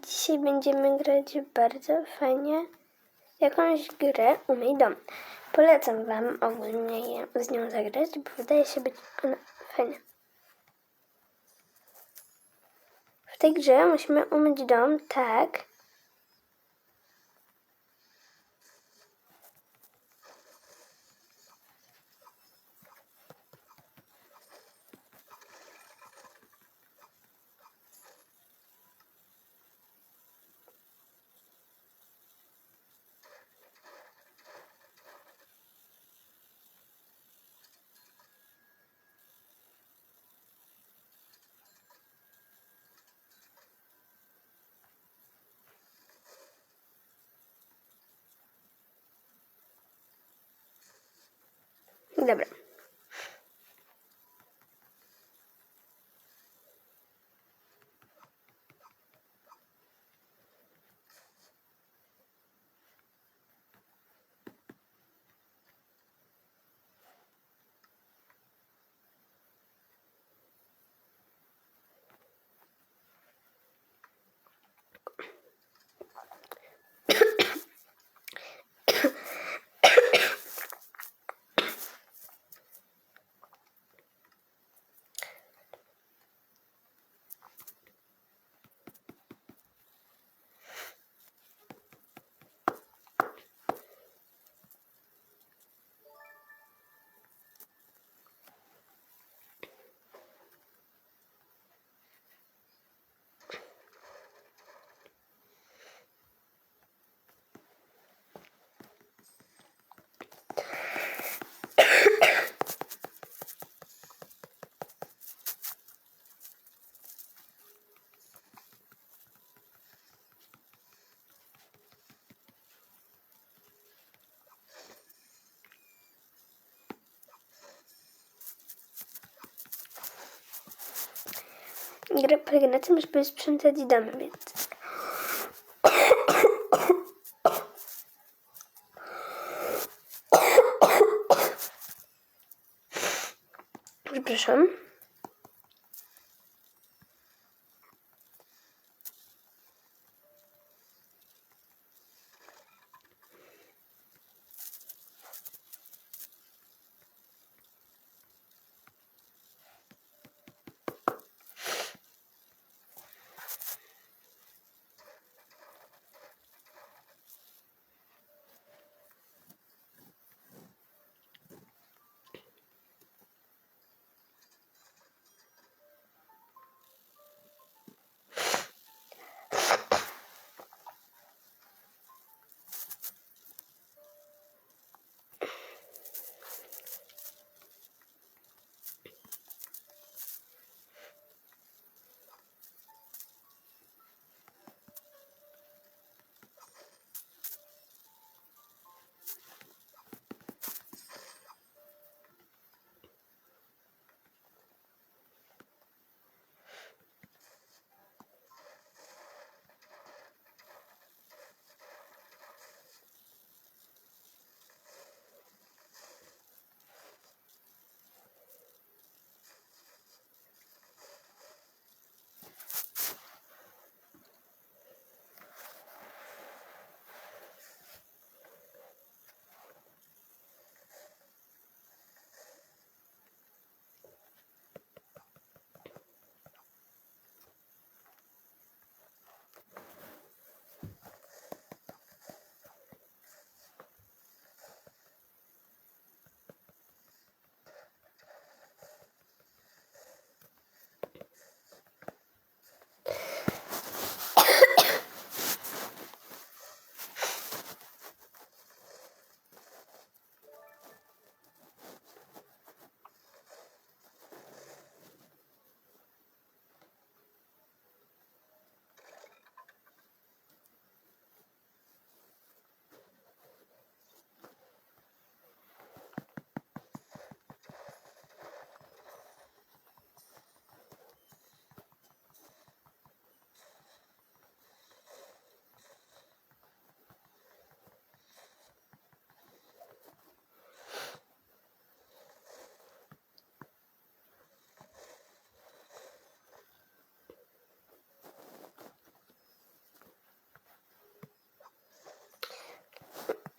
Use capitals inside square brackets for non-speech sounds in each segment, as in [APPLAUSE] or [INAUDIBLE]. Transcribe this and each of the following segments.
Dzisiaj będziemy grać bardzo fajnie jakąś grę Umyj Dom. Polecam Wam ogólnie z nią zagrać, bo wydaje się być ona fajna. W tej grze musimy umyć dom tak, Dobra. Gra polega na tym, żeby sprzątać dom, więc... [COUGHS] Przepraszam.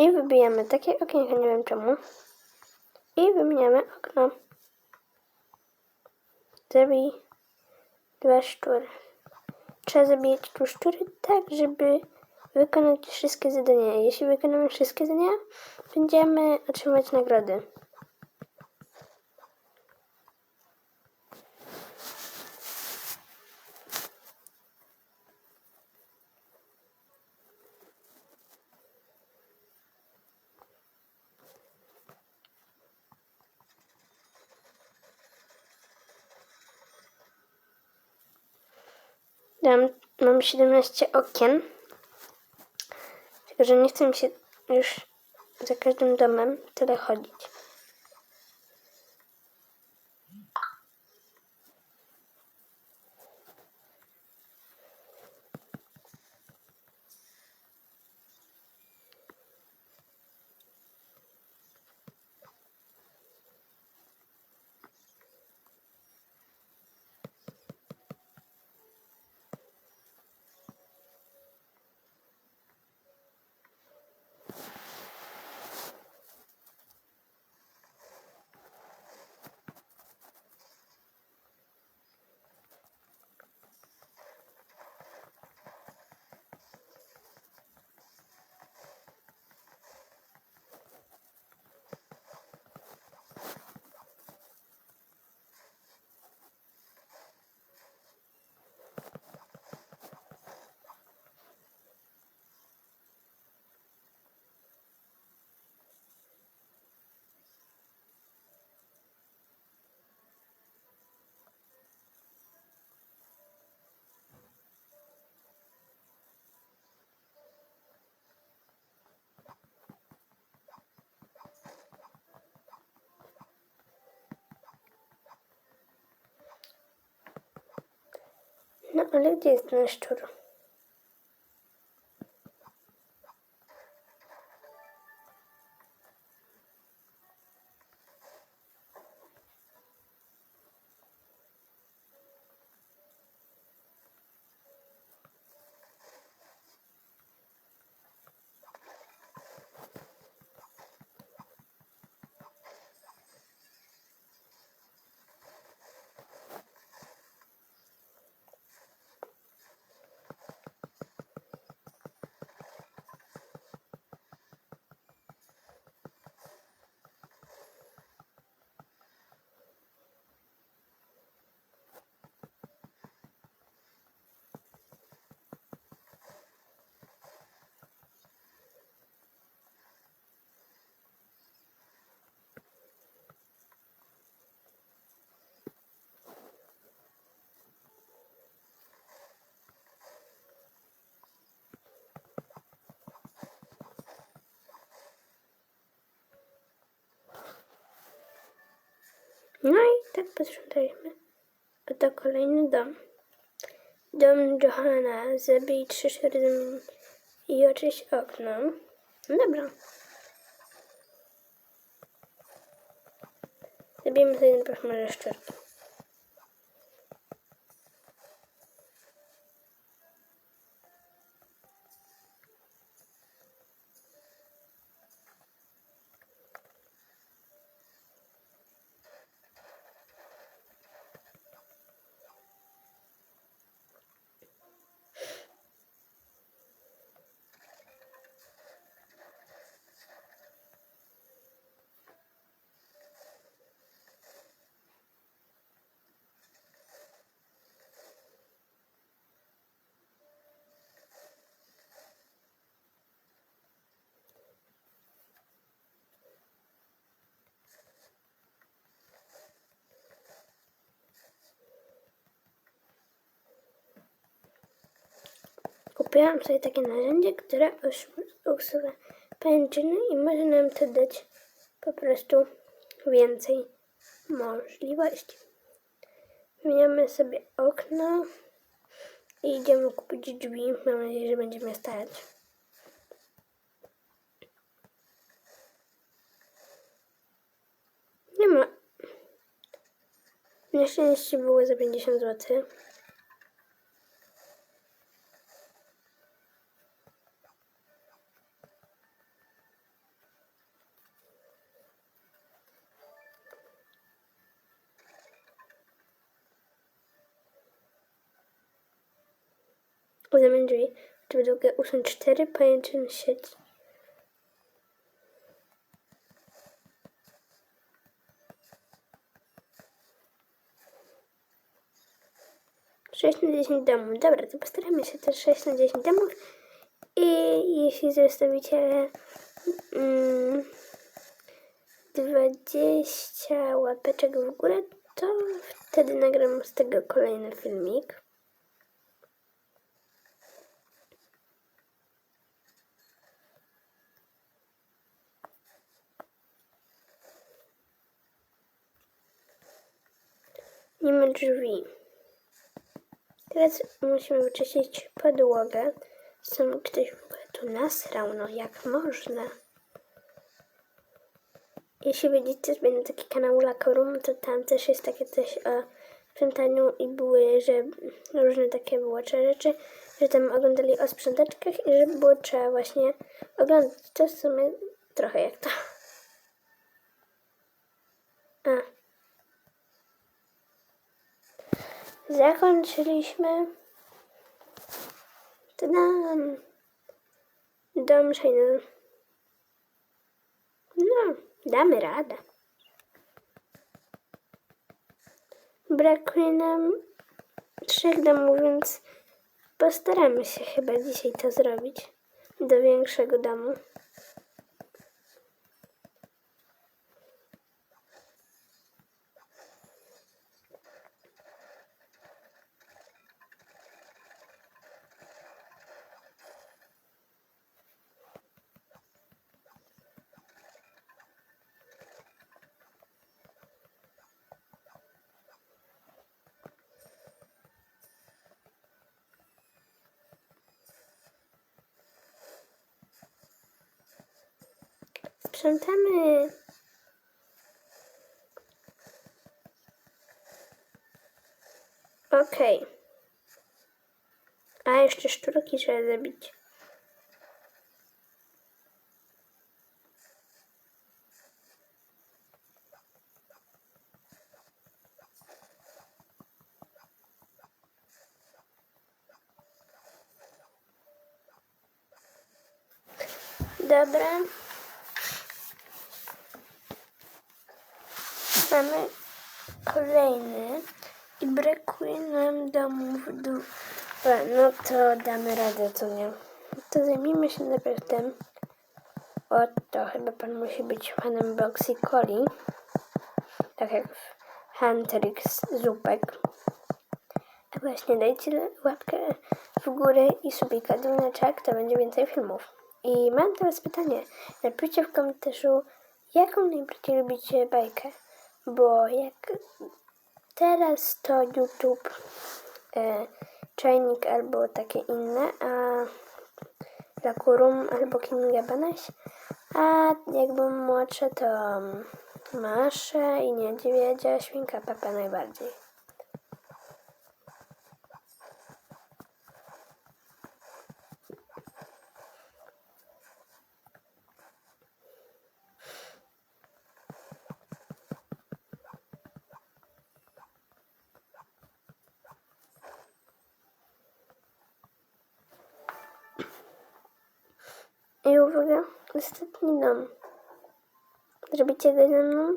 I wybijamy takie okienko, nie wiem czemu. I wymieniamy okno. Zabij dwa szczury. Trzeba zabijać tu szczury tak, żeby wykonać wszystkie zadania. Jeśli wykonamy wszystkie zadania, będziemy otrzymywać nagrody. Mam 17 okien. Tylko, że nie chcę mi się już za każdym domem tyle chodzić. No ale gdzie jest No i tak posprzątaliśmy. Oto kolejny dom. Dom Johana. Zabij trzy szczury i oczyść okno. No dobra. Zabijmy sobie najpierw może szczurki. Kupiłam sobie takie narzędzie, które us- usuwa pęczyny i może nam to dać po prostu więcej możliwości. Wymieniamy sobie okno i idziemy kupić drzwi. Mam nadzieję, że będziemy stać. Nie ma. Na szczęście było za 50 zł. Zamień drzwi. Drzwi długie. Usuń cztery pajęczyny sieci. Sześć na 10 domów. Dobra, to postaramy się też 6 na 10 domów. I jeśli zostawicie mm, 20 łapeczek w górę, to wtedy nagram z tego kolejny filmik. Nie ma drzwi. Teraz musimy wyczyścić podłogę. Sam ktoś w ogóle tu nasrał, no jak można? Jeśli widzicie na taki kanał Lakorum, to tam też jest takie coś o sprzątaniu i były, że różne takie było rzeczy, że tam oglądali o sprzątaczkach i że było trzeba właśnie oglądać. To w sumie trochę jak to. A. Zakończyliśmy. Tadam. Dom Shine. No, damy radę. Brakuje nam trzech domów, więc postaramy się chyba dzisiaj to zrobić. Do większego domu. Sprzątamy. Okej. A jeszcze szczurki trzeba zabić. Dobra. Mamy kolejny i brakuje nam domów du- E, No to damy radę, co nie? To zajmijmy się najpierw tym. O, to chyba pan musi być fanem Boxy Coli. Tak jak w Huntrix Zupek. A właśnie dajcie łapkę w górę i subika dzwoneczek, to będzie więcej filmów. I mam teraz pytanie. Napiszcie w komentarzu, jaką najbardziej lubicie bajkę. Bo jak teraz to YouTube, e, albo takie inne, a Lakurum albo Kinga a jak byłem to Masze i Niedźwiedzia, Świnka Pepa najbardziej. I uwaga, ostatni dom. Zrobicie go ze mną?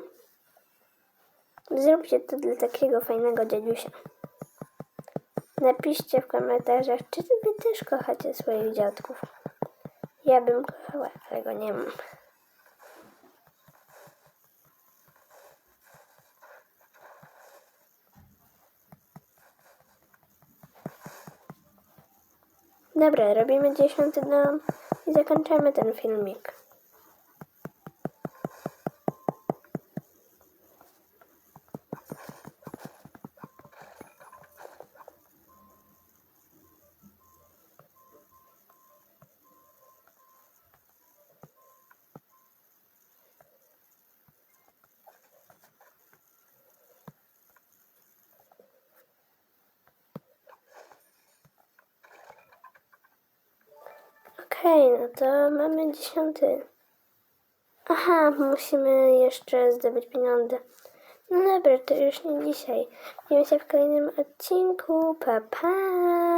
Zróbcie to dla takiego fajnego dziadusia. Napiszcie w komentarzach, czy wy też kochacie swoich dziadków. Ja bym kochała, ale go nie mam. Dobra, robimy dziesiąty dom zakończymy ten filmik. Okej, no to mamy dziesiąty. Aha, musimy jeszcze zdobyć pieniądze. No dobra, to już nie dzisiaj. Widzimy się w kolejnym odcinku. Pa, pa!